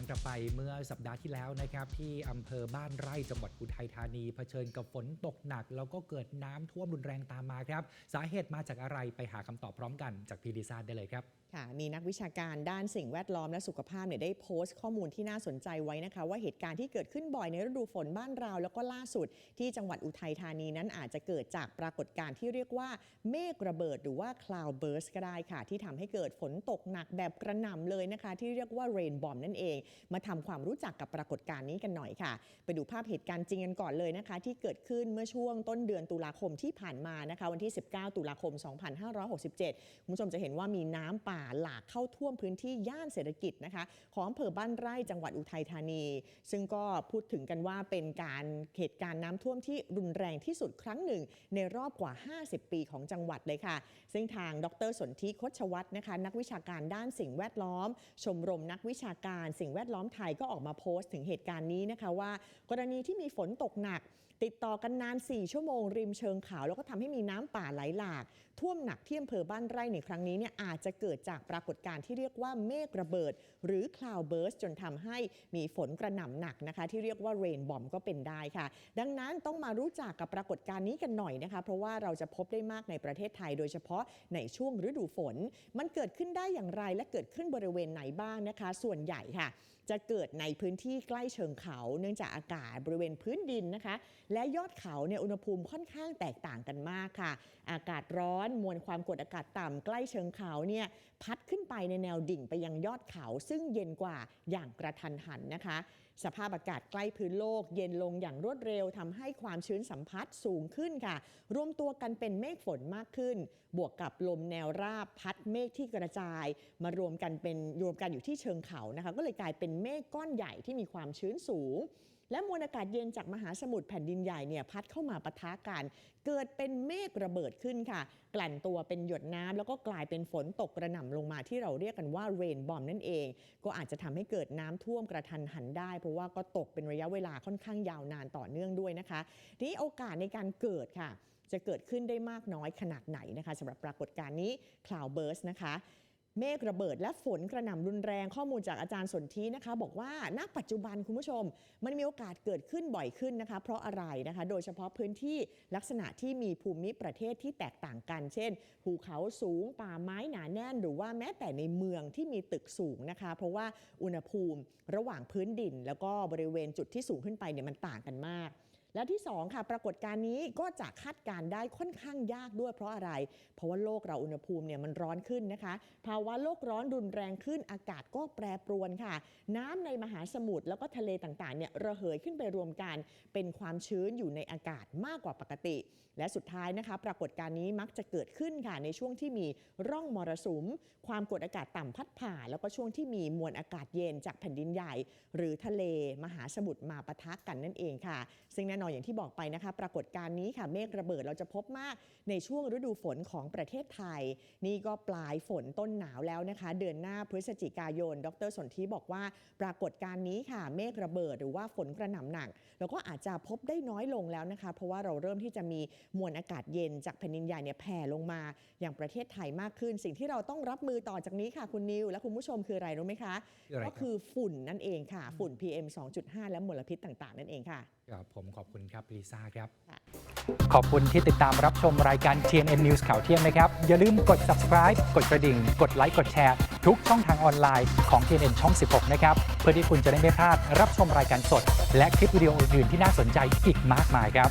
อนกลับไปเมื่อสัปดาห์ที่แล้วนะครับ ที่อำเภอบ้านไร่จังหวัดอุทัยธานีเผชิญกับฝนตกหนัก แล้วก็เกิดน้ำท่วมรุนแรงตามมาครับ สาเหตุมาจากอะไรไปหาคำตอบพร้อมกันจากพีดีซาได้เลยครับค่ะมีนักวิชาการด้านสิ่งแวดล้อมและสุขภาพเนี่ยได้โพสต์ข้อมูลที่น่าสนใจไว้นะคะ ว่าเหตุการณ์ที่เกิดขึ้นบ่อยในฤดูฝนบ้านเรา แล้วก็ล่าสุดที่จังหวัดอุทัยธานีนั้นอาจจะเกิดจากปรากฏการณ์ที่เรียกว่าเมฆระเบิดหรือว่า cloud burst ก็ได้ค่ะ ที่ทำให้เกิดฝนตกหนักแบบกระหน่ำเลยนะคะ ที่เรียกว่า rain bomb นั่นเองมาทำความรู้จักกับปรากฏการณ์นี้กันหน่อยค่ะ ไปดูภาพเหตุการณ์จริงกันก่อนเลยนะคะ ที่เกิดขึ้นเมื่อช่วงต้นเดือนตุลาคมที่ผ่านมานะคะ วันที่ 19 ตุลาคม 2567 คุณผู้ชมจะเห็นว่ามีน้ำป่าหลากเข้าท่วมพื้นที่ย่านเศรษฐกิจนะคะ ของอำเภอบ้านไร่จังหวัดอุทัยธานี ซึ่งก็พูดถึงกันว่าเป็นการเหตุการณ์น้ำท่วมที่รุนแรงที่สุดครั้งหนึ่ง ในรอบกว่า 50 ปีของจังหวัดเลยค่ะ ซึ่งทางดรสนธิคชวัฒน์นะคะ นักวิชาการด้านสิ่งแวดล้อม ชมรมนักวิชาการสิ่งแวดล้อมไทยก็ออกมาโพสต์ถึงเหตุการณ์นี้นะคะว่า กรณีที่มีฝนตกหนัก ติดต่อกันนาน 4 ชั่วโมง ริมเชิงเขาแล้วก็ทำให้มีน้ำป่าไหลหลาก ท่วมหนักที่อำเภอบ้านไร่ในครั้งนี้เนี่ยอาจจะเกิดจากปรากฏการณ์ที่เรียกว่าเมฆระเบิด หรือ cloud burst จนทำให้มีฝนกระหน่ำหนักนะคะ ที่เรียกว่า rain bomb ก็เป็นได้ค่ะ ดังนั้นต้องมารู้จักกับปรากฏการณ์นี้กันหน่อยนะคะ เพราะว่าเราจะพบได้มากในประเทศไทย โดยเฉพาะในช่วงฤดูฝน มันเกิดขึ้นได้อย่างไรและเกิดขึ้นบริเวณไหนบ้างนะคะ ส่วนใหญ่ค่ะจะเกิดในพื้นที่ใกล้เชิงเขา เนื่องจากอากาศบริเวณพื้นดินนะคะ และยอดเขาเนี่ยอุณหภูมิค่อนข้างแตกต่างกันมากค่ะ อากาศร้อนมวลความกดอากาศต่ำใกล้เชิงเขาเนี่ยพัดขึ้นไปในแนวดิ่งไปยังยอดเขา ซึ่งเย็นกว่าอย่างกระทันหันนะคะ สภาพอากาศใกล้พื้นโลกเย็นลงอย่างรวดเร็วทำให้ความชื้นสัมผัสสูงขึ้นค่ะ รวมตัวกันเป็นเมฆฝนมากขึ้น บวกกับลมแนวราบพัดเมฆที่กระจาย มารวมกันเป็นรวมกันอยู่ที่เชิงเขานะคะ ก็เลยกลายเป็นเมฆก้อนใหญ่ที่มีความชื้นสูง และมวลอากาศเย็นจากมหาสมุทรแผ่นดินใหญ่เนี่ยพัดเข้ามาปะทะกันเกิดเป็นเมฆระเบิดขึ้นค่ะ กลั่นตัวเป็นหยดน้ำแล้วก็กลายเป็นฝนตกกระหน่ำลงมาที่เราเรียกกันว่าเรนบอมนั่นเอง ก็อาจจะทำให้เกิดน้ำท่วมกระทันหันได้ เพราะว่าก็ตกเป็นระยะเวลาค่อนข้างยาวนานต่อเนื่องด้วยนะคะทีนี้โอกาสในการเกิดค่ะ จะเกิดขึ้นได้มากน้อยขนาดไหนนะคะสำหรับปรากฏการณ์นี้ cloud burst นะคะ เมฆระเบิดและฝนกระหน่ำรุนแรงข้อมูลจากอาจารย์สนธินะคะ บอกว่าณปัจจุบันคุณผู้ชม มันมีโอกาสเกิดขึ้นบ่อยขึ้นนะคะ เพราะอะไรนะคะ โดยเฉพาะพื้นที่ลักษณะที่มีภูมิประเทศที่แตกต่างกัน เช่นภูเขาสูงป่าไม้หนาแน่น หรือว่าแม้แต่ในเมืองที่มีตึกสูงนะคะ เพราะว่าอุณหภูมิระหว่างพื้นดิน แล้วก็บริเวณจุดที่สูงขึ้นไปเนี่ยมันต่างกันมาก และที่2ค่ะปรากฏการณ์นี้ก็จะคาดการได้ค่อนข้างยากด้วยเพราะอะไร เพราะว่าโลกเราอุณหภูมิเนี่ยมันร้อนขึ้นนะคะภาวะโลกร้อนรุนแรงขึ้นอากาศก็แปรปรวนค่ะ น้ำในมหาสมุทรแล้วก็ทะเลต่างๆเนี่ยระเหยขึ้นไปรวมกัน เป็นความชื้นอยู่ในอากาศมากกว่าปกติ และสุดท้ายนะคะ ปรากฏการณ์นี้มักจะเกิดขึ้นค่ะในช่วงที่มีร่องมรสุม ความกดอากาศต่ำพัดผ่านแล้วก็ช่วงที่มีมวลอากาศเย็นจากแผ่นดินใหญ่ หรือทะเลมหาสมุทรมาปะทะกันนั่นเองค่ะ ซึ่งแน่นอนอย่างที่บอกไปนะคะ ปรากฏการณ์นี้ค่ะเมฆระเบิดเราจะพบมากในช่วงฤดูฝนของประเทศไทย นี่ก็ปลายฝนต้นหนาวแล้วนะคะ เดือนหน้าพฤศจิกายน ดรสนธิบอกว่า ปรากฏการณ์นี้ค่ะ เมฆระเบิดหรือว่าฝนกระหน่ำหนักแล้วก็อาจจะพบได้น้อยลงแล้วนะคะ เพราะว่าเราเริ่มที่จะมีมวลอากาศเย็นจากแผ่นดินใหญ่เนี่ยแผ่ลงมา อย่างประเทศไทยมากขึ้น สิ่งที่เราต้องรับมือต่อจากนี้ค่ะคุณนิวและคุณผู้ชมคืออะไรรู้ไหมคะคืออะไรคก็รับคือฝุ่นนั่นเองค่ะ ฝุ่น PM 2.5 และมลพิษต่าง ๆ นั่นเองค่ะ ครับผมขอบคุณครับลิซ่าครับค่ะขอบคุณที่ติดตามรับชมรายการ TNN News ข่าวเที่ยงนะครับ อย่าลืมกด subscribe กดกระดิ่ง กดไลค์กดแชร์ ทุกช่องทางออนไลน์ของ TNN ช่อง 16 นะครับ เพื่อที่คุณจะได้ไม่พลาดรับชมรายการสด และคลิปวิดีโออื่นๆที่น่าสนใจอีกมากมายครับ